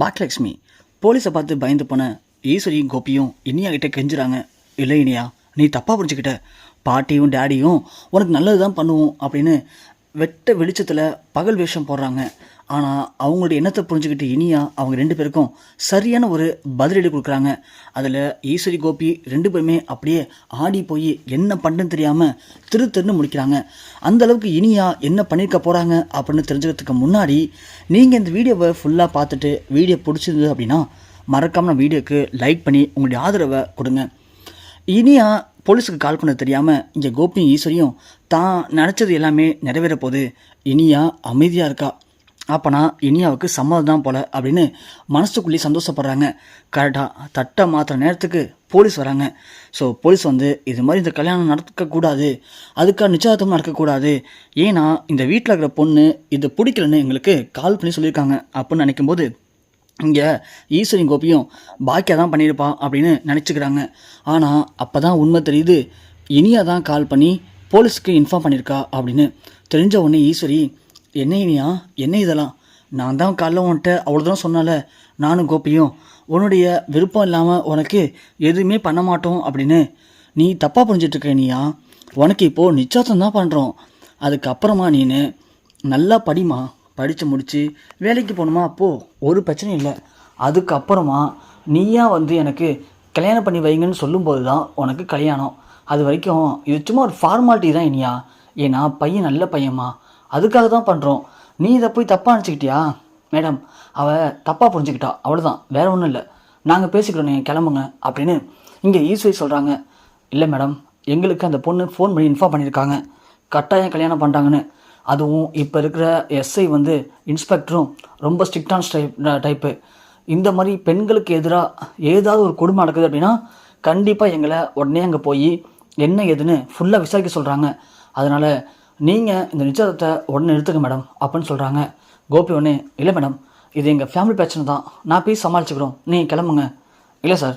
பாக்கியலட்சுமி போலீஸை பார்த்து பயந்து போன ஈஸ்வரியும் கோபியும் இனியா கிட்டே கெஞ்சுறாங்க. இல்லை இனியா நீ தப்பாக புரிஞ்சுக்கிட்ட. பாட்டியும் டேடியும் உனக்கு நல்லது தான் பண்ணுவோம் அப்படின்னு வெட்ட வெளிச்சத்தில் பகல் வேஷம் போடுறாங்க. ஆனால் அவங்களுடைய எண்ணத்தை புரிஞ்சுக்கிட்டு இனியா அவங்க ரெண்டு பேருக்கும் சரியான ஒரு பதிலடி கொடுக்குறாங்க. அதில் ஈஸ்வரி கோபி ரெண்டு பேருமே அப்படியே ஆடி போய் என்ன பண்ணுன்னு தெரியாமல் திரு திருன்னு முடிக்கிறாங்க அந்த அளவுக்கு இனியா என்ன பண்ணியிருக்க போகிறாங்க அப்படின்னு தெரிஞ்சுக்கிறதுக்கு முன்னாடி நீங்கள் இந்த வீடியோவை ஃபுல்லாக பார்த்துட்டு வீடியோ பிடிச்சிருந்தது அப்படின்னா மறக்காமல் வீடியோக்கு லைக் பண்ணி உங்களுடைய ஆதரவை கொடுங்க. இனியா போலீஸுக்கு கால் பண்ண தெரியாமல் இங்கே கோபியும் ஈஸ்வரியும் தான் நினச்சது எல்லாமே நிறைவேற போகுது. இனியா அமைதியாக இருக்கா? அப்போனா இனியாவுக்கு சம்மதம் தான் போல அப்படின்னு மனசுக்குள்ளேயே சந்தோஷப்படுறாங்க. கரெக்டாக தட்டை மாற்றுற நேரத்துக்கு போலீஸ் வராங்க. ஸோ போலீஸ் வந்து இது மாதிரி இந்த கல்யாணம் நடக்கக்கூடாது அதுக்காக நிச்சயதார்த்தம் நடக்கக்கூடாது ஏன்னா இந்த வீட்டில் இருக்கிற பொண்ணு இது பிடிக்கலன்னு எங்களுக்கு கால் பண்ணி சொல்லியிருக்காங்க அப்படின்னு நினைக்கும்போது இங்கே ஈஸ்வரின் கோபியும் பாக்கியா தான் பண்ணியிருப்பா அப்படின்னு நினச்சிக்கிறாங்க. ஆனால் அப்போ தான் உண்மை தெரியுது. இனியா தான் கால் பண்ணி போலீஸ்க்கு இன்ஃபார்ம் பண்ணியிருக்கா அப்படின்னு. தெரிஞ்ச உடனே ஈஸ்வரி என்ன இனியா? என்ன இதெல்லாம்? நான் தான் காலைல உன்கிட்ட அவ்வளோதான் சொன்னால. நானும் கோபியும் உன்னுடைய விருப்பம் இல்லாமல் உனக்கு எதுவுமே பண்ண மாட்டோம் அப்படின்னு. நீ தப்பாக புரிஞ்சிட்ருக்க இனியா. உனக்கு இப்போது நிச்சயத்தம் தான் பண்ணுறோம் அதுக்கப்புறமா நீனு நல்லா படிமா படித்து முடித்து வேலைக்கு போகணுமா? அப்போது ஒரு பிரச்சனையும் இல்லை. அதுக்கப்புறமா நீயா வந்து எனக்கு கல்யாணம் பண்ணி வைங்கன்னு சொல்லும்போது தான் உனக்கு கல்யாணம். அது வரைக்கும் இது சும்மா ஒரு ஃபார்மாலிட்டி தான் இனியா. ஏன்னா பையன் நல்ல பையன்மா. அதுக்காக தான் பண்ணுறோம் நீ இதை போய் தப்பாக நினச்சிக்கிட்டியா? மேடம் அவள் தப்பாக புரிஞ்சுக்கிட்டா. அவ்வளோதான் வேற ஒன்றும் இல்லை. நாங்கள் பேசிக்கிறோம் நீங்கள் கிளம்புங்க அப்படின்னு இங்கே ஈஸ்வரி சொல்கிறாங்க இல்லை மேடம் எங்களுக்கு அந்த பொண்ணு ஃபோன் பண்ணி இன்ஃபார்ம் பண்ணியிருக்காங்க. கட்டாயம் கல்யாணம் பண்ணுறாங்கன்னு அதுவும் இப்போ இருக்கிற எஸ்ஐ வந்து இன்ஸ்பெக்டரும் ரொம்ப ஸ்ட்ரிக்டான டைப் டைப்பு இந்த மாதிரி பெண்களுக்கு எதிராக ஏதாவது ஒரு கொடுமை நடக்குது அப்படின்னா கண்டிப்பாக எங்களை உடனே அங்கே போய் என்ன ஏதுன்னு ஃபுல்லாக விசாரிக்க சொல்கிறாங்க அதனால் நீங்கள் இந்த நிச்சயத்தை உடனே எடுத்துக்க மேடம் அப்படின்னு சொல்கிறாங்க கோபி உடனே இல்லை மேடம் இது எங்கள் ஃபேமிலி பிரச்சனை தான். நான் போய் சமாளிச்சுக்கிறோம். நீங்கள் கிளம்புங்க. இல்லை சார்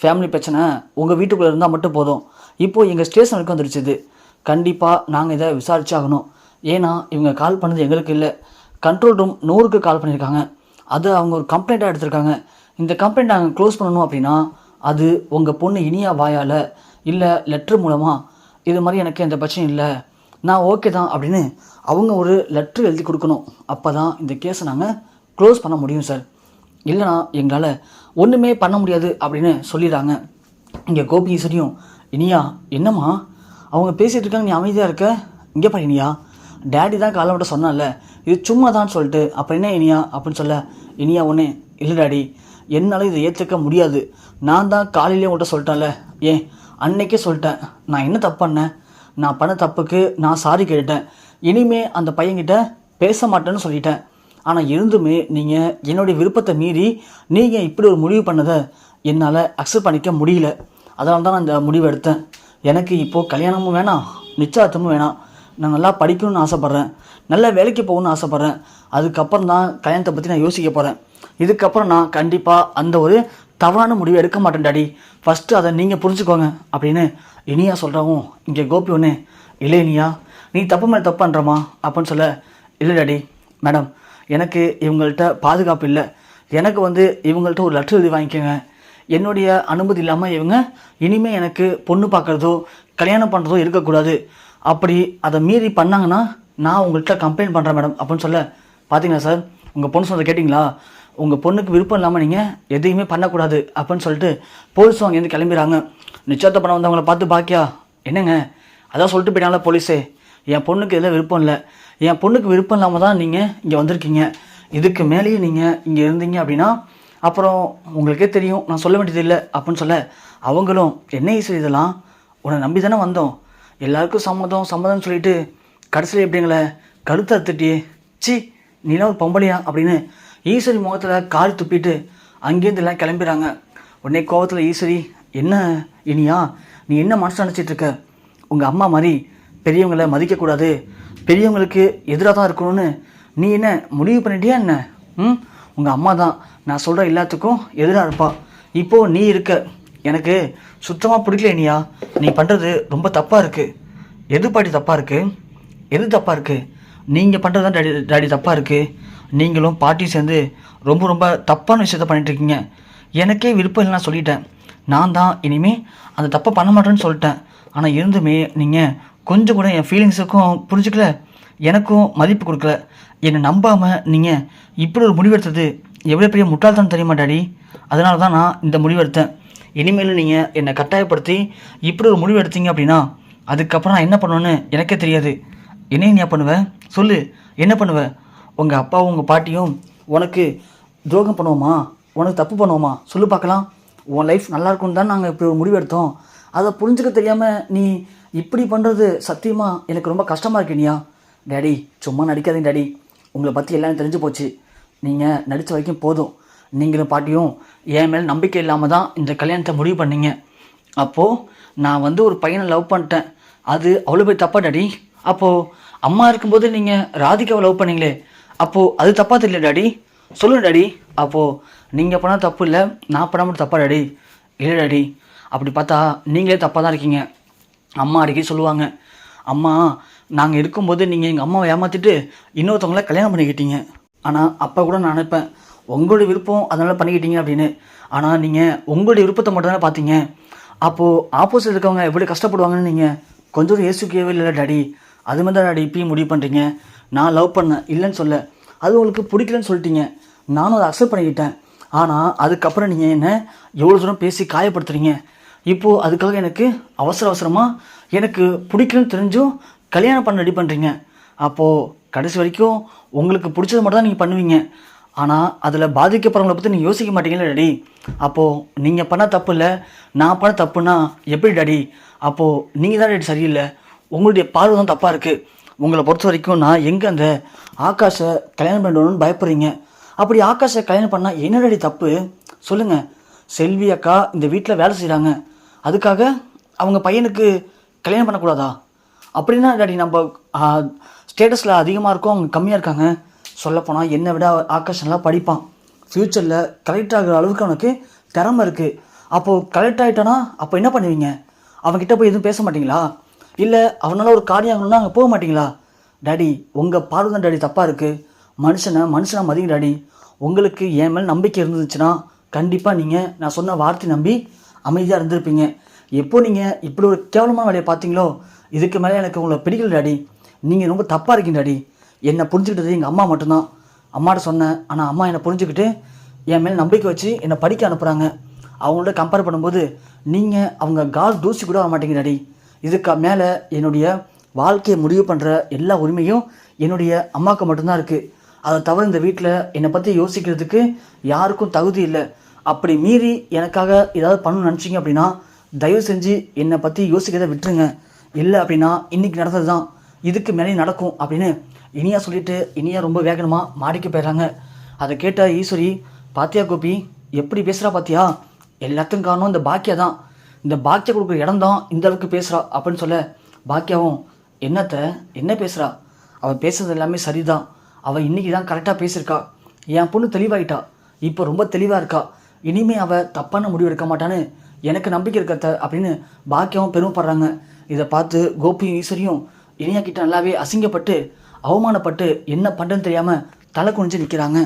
ஃபேமிலி பிரச்சனை உங்கள் வீட்டுக்குள்ளே இருந்தால் மட்டும் போதும். இப்போது எங்கள் ஸ்டேஷனுக்கு வந்துருச்சு இது. கண்டிப்பாக நாங்கள் இதை விசாரிச்சாகணும் ஏன்னா இவங்க கால் பண்ணது எங்களுக்கு இல்லை. கண்ட்ரோல் ரூம் நூறுக்கு கால் பண்ணியிருக்காங்க அது அவங்க ஒரு கம்ப்ளைண்ட்டாக எடுத்திருக்காங்க. இந்த கம்ப்ளைண்ட் நாங்கள் க்ளோஸ் பண்ணணும் அப்படின்னா அது உங்கள் பொண்ணு இனியா வாயால் இல்லை லெட்ரு மூலமாக இது மாதிரி எனக்கு எந்த பிரச்சனையும் இல்லை. நான் ஓகே தான் அப்படின்னு அவங்க ஒரு லெட்ரு எழுதி கொடுக்கணும். அப்போ தான் இந்த கேஸை நாங்கள் க்ளோஸ் பண்ண முடியும் சார் இல்லைனா எங்களால் ஒன்றுமே பண்ண முடியாது அப்படின்னு சொல்லிடுறாங்க. இங்கே கோபி சரியும் இனியா என்னம்மா? அவங்க பேசிகிட்டு இருக்காங்க நீ அமைதியாக இருக்க? இங்கே பாரு இனியா. டேடி தான் காலை மட்டும் சொன்னால இது சும்மா தான் சொல்லிட்டு அப்புறம் என்ன இனியா அப்படின்னு சொல்ல இனியா ஒன்று இல்லை டாடி என்னால் இதை ஏற்றுக்க முடியாது. நான் தான் காலையிலே உங்கள்கிட்ட சொல்லிட்டேன்ல. ஏன்? அன்னைக்கே சொல்லிட்டேன். நான் என்ன தப்பு பண்ணேன்? நான் பண்ண தப்புக்கு நான் சாரி கேட்டுட்டேன். இனிமே அந்த பையன்கிட்ட பேச மாட்டேன்னு சொல்லிட்டேன். ஆனால் இருந்துமே நீங்கள் என்னுடைய விருப்பத்தை மீறி நீங்கள் இப்படி ஒரு முடிவு பண்ணதை என்னால் அக்செப்ட் பண்ணிக்க முடியல. அதனால தான் நான் இந்த முடிவு எடுத்தேன். எனக்கு இப்போது கல்யாணமும் வேணாம் நிச்சயதார்த்தமும் வேணாம். நான் நல்லா படிக்கணும்னு ஆசைப்பட்றேன். நல்ல வேலைக்கு போகணும்னு ஆசைப்பட்றேன். அதுக்கப்புறம் தான் கல்யாணத்தை பற்றி நான் யோசிக்க போகிறேன் இதுக்கப்புறம் நான் கண்டிப்பாக அந்த ஒரு தவறான முடிவை எடுக்க மாட்டேன் டாடி. ஃபஸ்ட்டு அதை நீங்கள் புரிஞ்சுக்கோங்க அப்படின்னு இனியா சொல்கிறவும் இங்கே கோபி ஒன்று இல்லை இனியா நீ தப்பு மேலே தப்பு பண்ணுறமா அப்படின்னு சொல்ல இல்லை டாடி மேடம் எனக்கு இவங்கள்ட்ட பாதுகாப்பு இல்லை. எனக்கு வந்து இவங்கள்ட்ட ஒரு லெட்டர் எழுதி வாங்கிக்கோங்க. என்னுடைய அனுமதி இல்லாமல் இவங்க இனிமேல் எனக்கு பொண்ணு பார்க்குறதோ கல்யாணம் பண்ணுறதோ இருக்கக்கூடாது. அப்படி அதை மீறி பண்ணாங்கன்னா நான் உங்கள்கிட்ட கம்ப்ளைண்ட் பண்ணுறேன் மேடம் அப்படின்னு சொல்ல பார்த்தீங்களா சார் உங்கள் பொண்ணு சொன்னதை கேட்டிங்களா? உங்கள் பொண்ணுக்கு விருப்பம் இல்லாமல் நீங்கள் எதையுமே பண்ணக்கூடாது அப்படின்னு சொல்லிட்டு போலீஸும் அங்கேருந்து கிளம்பிடுறாங்க. நிச்சயத்தை பண்ண வந்தவங்கள பார்த்து பாக்கியா என்னங்க? அதான் சொல்லிட்டு போயிட்டாங்களா போலீஸே என் பொண்ணுக்கு இதில் விருப்பம் இல்லை. என் பொண்ணுக்கு விருப்பம் இல்லாமல் தான் நீங்கள் இங்கே வந்திருக்கீங்க. இதுக்கு மேலேயே நீங்கள் இங்கே இருந்தீங்க அப்படின்னா அப்புறம் உங்களுக்கே தெரியும். நான் சொல்ல வேண்டியது இல்லை அப்படின்னு சொல்ல அவங்களும் என்ன ஈஸ்வரி இதெல்லாம்? உன்னை நம்பி தானே வந்தோம். எல்லாருக்கும் சம்மதம் சம்மதம்னு சொல்லிட்டு கடைசியில் எப்படிங்களே கழுத்தை அறுத்துட்டியே சி நீலாம் ஒரு பொம்பளையா அப்படின்னு ஈஸ்வரி முகத்தில் கால் துப்பிட்டு அங்கேருந்து எல்லாம் கிளம்பிடுறாங்க. உடனே கோவத்தில் ஈஸ்வரி என்ன இனியா? நீ என்ன மனசு நினச்சிட்டு இருக்க? உங்கள் அம்மா மாதிரி பெரியவங்களை மதிக்கக்கூடாது. பெரியவங்களுக்கு எதிராக தான் இருக்கணும்னு நீ என்ன முடிவு பண்ணிட்டியா என்ன? ம்? உங்கள் அம்மா தான். நான் சொல்கிற எல்லாத்துக்கும் எதிராக இருப்பா. இப்போது நீ இருக்க. எனக்கு சுத்தமாக பிடிக்கல இனியா. நீ பண்ணுறது ரொம்ப தப்பாக இருக்குது எது பாட்டி தப்பாக இருக்குது எது தப்பாக இருக்குது நீங்கள் பண்ணுறது தான் டாடி டாடி தப்பாக இருக்குது நீங்களும் பாட்டி சேர்ந்து ரொம்ப ரொம்ப தப்பான விஷயத்த பண்ணிட்டு இருக்கீங்க. எனக்கே விருப்பம் இல்லை நான் சொல்லிட்டேன். நான் தான் இனிமேல் அந்த தப்பை பண்ண மாட்டேன்னு சொல்லிட்டேன். ஆனால் இருந்துமே நீங்கள் கொஞ்சம் கூட என் ஃபீலிங்ஸுக்கும் புரிஞ்சுக்கல. எனக்கும் மதிப்பு கொடுக்கல. என்னை நம்பாமல் நீங்கள் இப்படி ஒரு முடிவெடுத்தது எவ்வளோ பெரிய முட்டாள்தான் தெரியுமா டாடி? அதனால தான் நான் இந்த முடிவெடுத்தேன். இனிமேல் நீங்கள் என்னை கட்டாயப்படுத்தி இப்படி ஒரு முடிவு எடுத்தீங்க அப்படின்னா அதுக்கப்புறம் நான் என்ன பண்ணுவேன்னு எனக்கே தெரியாது. என்ன நீ பண்ணுவ? சொல்லு. என்ன பண்ணுவ? உங்கள் அப்பாவும் உங்கள் பாட்டியும் உனக்கு துரோகம் பண்ணுவோமா? உனக்கு தப்பு பண்ணுவோமா? சொல்லு பார்க்கலாம். உன் லைஃப் நல்லா இருக்கும்னு தான் நாங்கள் இப்படி ஒரு முடிவு எடுத்தோம். அதை புரிஞ்சுக்க தெரியாமல் நீ இப்படி பண்ணுறது சத்தியமாக எனக்கு ரொம்ப கஷ்டமாக இருக்கீனியா டேடி சும்மா நடிக்காதீங்க டேடி உங்களை பற்றி எல்லாம் தெரிஞ்சு போச்சு. நீங்கள் நடித்த வரைக்கும் போதும். நீங்களும் பாட்டியும் என் மேலே நம்பிக்கை இல்லாமல் தான் இந்த கல்யாணத்தை முடிவு பண்ணீங்க. அப்போது நான் வந்து ஒரு பையனை லவ் பண்ணிட்டேன். அது அவ்வளோ போய் தப்பா டாடி? அப்போது அம்மா இருக்கும்போது நீங்கள் ராதிகாவை லவ் பண்ணீங்களே. அப்போது அது தப்பாக தெரியல டாடி? சொல்லுங்க டாடி. அப்போது நீங்கள் பண்ணால் தப்பு இல்லை நான் பண்ண மட்டும் தப்பா டாடி? இல்லை டாடி அப்படி பார்த்தா நீங்களே தப்பாக தான் இருக்கீங்க. அம்மா அடிக்கடி சொல்லுவாங்க அம்மா நாங்கள் இருக்கும்போது நீங்கள் எங்கள் அம்மாவை ஏமாற்றிட்டு இன்னொருத்தவங்கள கல்யாணம் பண்ணிக்கிட்டீங்க. ஆனால் அப்போ கூட நான் நினைப்பேன் உங்களுடைய விருப்பம் அதனால் பண்ணிக்கிட்டீங்க அப்படின்னு. ஆனால் நீங்கள் உங்களுடைய விருப்பத்தை மட்டும் தானே பார்த்தீங்க. அப்போது ஆப்போசிட் இருக்கவங்க எப்படி கஷ்டப்படுவாங்கன்னு நீங்கள் கொஞ்சம் கூட யோசிக்கவே இல்லை டாடி. அது மாதிரி தான் டாடி இப்பயும் முடிவு பண்ணுறீங்க நான் லவ் பண்ணேன் இல்லைன்னு சொல்ல. அது உங்களுக்கு பிடிக்கலன்னு சொல்லிட்டீங்க. நானும் அதை அக்செப்ட் பண்ணிக்கிட்டேன். ஆனால் அதுக்கப்புறம் நீங்கள் என்ன எவ்வளோ தூரம் பேசி காயப்படுத்துறீங்க? இப்போது அதுக்காக எனக்கு அவசர அவசரமாக எனக்கு பிடிக்கலன்னு தெரிஞ்சும் கல்யாணம் பண்ண ரெடி பண்ணுறீங்க அப்போது கடைசி வரைக்கும் உங்களுக்கு பிடிச்சது மட்டும் தான் நீங்கள் பண்ணுவீங்க. ஆனால் அதில் பாதிக்கப்படுறவங்களை பற்றி நீங்கள் யோசிக்க மாட்டீங்களா டாடி. அப்போது நீங்கள் பண்ண தப்பு இல்லை நான் பண்ண தப்புன்னா எப்படி டாடி? அப்போது நீங்கள் தான் டாடி சரியில்லை. உங்களுடைய பார்வை தான் தப்பாக இருக்குது உங்களை பொறுத்த வரைக்கும் நான் எங்கே அந்த ஆகாஷை கல்யாணம் பண்ணணும்னு பயப்படுறீங்க? அப்படி ஆகாஷை கல்யாணம் பண்ணால் என்ன டாடி தப்பு? சொல்லுங்கள் செல்வி அக்கா இந்த வீட்டில் வேலை செய்கிறாங்க அதுக்காக அவங்க பையனுக்கு கல்யாணம் பண்ணக்கூடாதா? அப்படின்னா டாடி நம்ம ஸ்டேட்டஸில் அதிகமாக இருக்கும் அவங்க கம்மியாக இருக்காங்க. சொல்லப்போனால் என்னை விட ஆகாஷ் நல்லா படிப்பான். ஃப்யூச்சரில் கலெக்ட் ஆகிற அளவுக்கு அவனுக்கு திறமை இருக்குது அப்போது கலெக்ட் ஆகிட்டானா அப்போ என்ன பண்ணுவீங்க? அவன்கிட்ட போய் எதுவும் பேச மாட்டிங்களா? இல்லை அவனால் ஒரு காரியம் ஆகணும்னா அங்கே போக மாட்டிங்களா? டாடி உங்கள் பார்வை தான் டாடி தப்பாக இருக்குது மனுஷனை மனுஷனை மதிங்க டாடி உங்களுக்கு என் மேலே நம்பிக்கை இருந்துச்சுன்னா கண்டிப்பாக நீங்கள் நான் சொன்ன வார்த்தை நம்பி அமைதியாக இருந்திருப்பீங்க. எப்போ நீங்கள் இப்படி ஒரு கேவலமான வேலையை பார்த்தீங்களோ இதுக்கு மேலே எனக்கு உங்களை பிடிக்கல டாடி நீங்கள் ரொம்ப தப்பாக இருக்கீங்க டாடி என்னை புரிஞ்சுக்கிட்டது எங்கள் அம்மா மட்டும்தான். அம்மாட்ட சொன்னேன். ஆனால் அம்மா என்னை புரிஞ்சுக்கிட்டு என் மேலே நம்பிக்கை வச்சு என்னை படிக்க அனுப்புகிறாங்க அவங்களோட கம்பேர் பண்ணும்போது நீங்கள் அவங்க கால் தூசி கூட வர மாட்டேங்க இதுக்கு மேலே என்னுடைய வாழ்க்கையை முடிவு பண்ணுற எல்லா உரிமையும் என்னுடைய அம்மாவுக்கு மட்டும்தான் இருக்குது அதை தவிர இந்த வீட்டில் என்னை பற்றி யோசிக்கிறதுக்கு யாருக்கும் தகுதி இல்லை. அப்படி மீறி எனக்காக ஏதாவது பண்ணணும்னு நினச்சிங்க அப்படின்னா தயவு செஞ்சு என்னை பற்றி யோசிக்கிறத விட்டுருங்க. இல்லை அப்படின்னா இன்றைக்கி நடந்தது தான் இதுக்கு மேலே நடக்கும் அப்படின்னு இனியா சொல்லிட்டு இனியா ரொம்ப வேகமாக மாடிக்கு போயிடுறாங்க. அதை கேட்ட ஈஸ்வரி பாத்தியா கோபி எப்படி பேசுகிறா பாத்தியா? எல்லாத்துக்கும் காரணம் இந்த பாக்கியா தான். இந்த பாக்கியா கொடுக்குற இடம் தான் இந்த அளவுக்கு பேசுகிறா அப்படின்னு சொல்ல பாக்கியாவும் என்னத்த என்ன பேசுகிறா அவள் பேசுறது எல்லாமே சரிதான். அவள் இன்றைக்கி தான் கரெக்டாக பேசியிருக்கா. என் பொண்ணு தெளிவாயிட்டா. இப்போ ரொம்ப தெளிவாக இருக்கா. இனிமே அவள் தப்பான முடிவு எடுக்க மாட்டான்னு எனக்கு நம்பிக்கை இருக்கத்த அப்படின்னு பாக்கியாவும் பெருமைப்படுறாங்க. இதை பார்த்து கோபியும் ஈஸ்வரியும் இனியா கிட்ட நல்லாவே அசிங்கப்பட்டு அவமானப்பட்டு என்ன பண்ணுறதுன்னு தெரியாமல் தலை குனிஞ்சு நிற்கிறாங்க